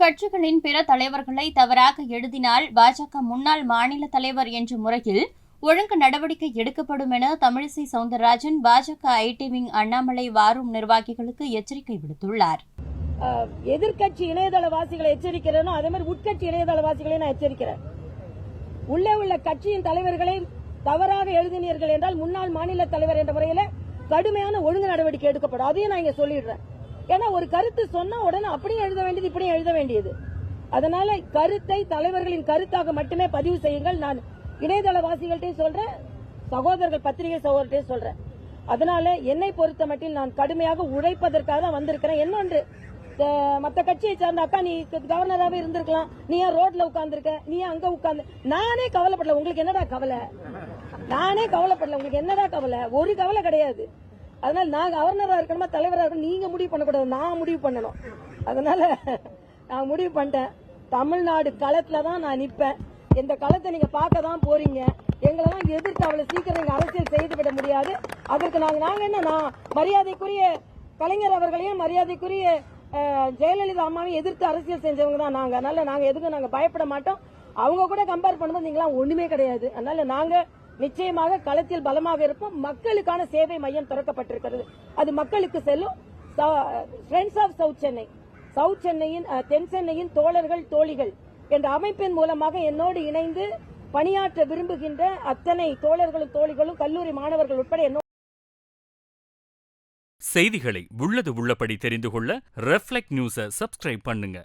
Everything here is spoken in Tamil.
கட்சிகளின் பிற தலைவர்களை தவறாக எழுதினால் பாஜக முன்னாள் மாநில தலைவர் என்ற முறையில் ஒழுங்கு நடவடிக்கை எடுக்கப்படும் என தமிழிசை சவுந்தரராஜன் பாஜக ஐடி விங் அண்ணாமலை வாரும் நிர்வாகிகளுக்கு எச்சரிக்கை விடுத்துள்ளார். எதிர்கட்சி எதிர்க்கட்சி இணையதளவாசிகளை எச்சரிக்கிறேனோ அதே மாதிரி உட்கட்சி இணையதளவாசிகளை நான் எச்சரிக்கிறேன். உள்ளே உள்ள கட்சியின் தலைவர்களை தவறாக எழுதினீர்கள் என்றால் முன்னாள் மாநில தலைவர் என்ற முறையில் கடுமையான ஒழுங்கு நடவடிக்கை எடுக்கப்படும். அதையும் நான் இங்க சொல்லிடுறேன். ஏன்னா ஒரு கருத்து சொன்ன உடனே அப்படியே எழுத வேண்டியது இப்படியும் எழுத வேண்டியது. அதனால கருத்தை தலைவர்களின் கருத்தாக மட்டுமே பதிவு செய்யுங்கள். நான் இணையதளவாசிகள்ட்டையும் சொல்றேன் சகோதரர்கள் பத்திரிகை சகோதரர்கிட்டையும் சொல்றேன். அதனால என்னை பொறுத்த மட்டும் நான் கடுமையாக உழைப்பதற்காக தான் வந்திருக்கிறேன். இன்னொன்று அஹ், மத்த கட்சியை சார்ந்த அக்கா நீ கவர்னராகவே இருந்திருக்கலாம். நீ ஏன் ரோட்ல உட்காந்துருக்க நீ ஏன் அங்க உட்கார்ந்து? நானே கவலைப்படல. உங்களுக்கு என்னடா கவலை? நானே கவலைப்படல. உங்களுக்கு என்னடா கவலை? ஒரு கவலை கிடையாது. அதனால நான் கவர்னரா இருக்கணுமா தலைவரா இருக்கணும் நீங்க முடிவு பண்ணக்கூடாது நான் முடிவு பண்ணணும். அதனால நான் முடிவு பண்ணிட்டேன். தமிழ்நாடு களத்துல தான் நான் நிற்பேன் இந்த களத்தை நீங்க பார்க்க தான் போறீங்க. தான் எதிர்த்து அவ்வளவு சீக்கிரம் நீங்க அரசியல் செய்து விட முடியாது. அதற்கு நாங்க நாங்க என்ன நான் மரியாதைக்குரிய கலைஞர் அவர்களையும் மரியாதைக்குரிய ஜெயலலிதா அம்மாவையும் எதிர்த்து அரசியல் செஞ்சவங்க தான் நாங்க. அதனால நாங்க எதுக்கும் நாங்க பயப்பட மாட்டோம். அவங்க கூட கம்பேர் பண்ணும்போது நீங்களாம் ஒண்ணுமே கிடையாது. அதனால நாங்க நிச்சயமாக களத்தில் பலமாக இருப்போம். மக்களுக்கான சேவை மையம் திறக்கப்பட்டிருக்கிறது. அது மக்களுக்கு செல்லும். Friends of south Chennai south சென்னையின் தென் சென்னையின் தோழர்கள் தோழிகள் என்ற அமைப்பின் மூலமாக என்னோடு இணைந்து பணியாற்ற விரும்புகின்ற அத்தனை தோழர்களும் தோழிகளும் கல்லூரி மாணவர்கள் உட்பட என்னோடு செய்திகளை உள்ளது உள்ளபடி தெரிந்து கொள்ள ரெஃப்ளெக்ட் நியூஸை சப்ஸ்கிரைப் பண்ணுங்க.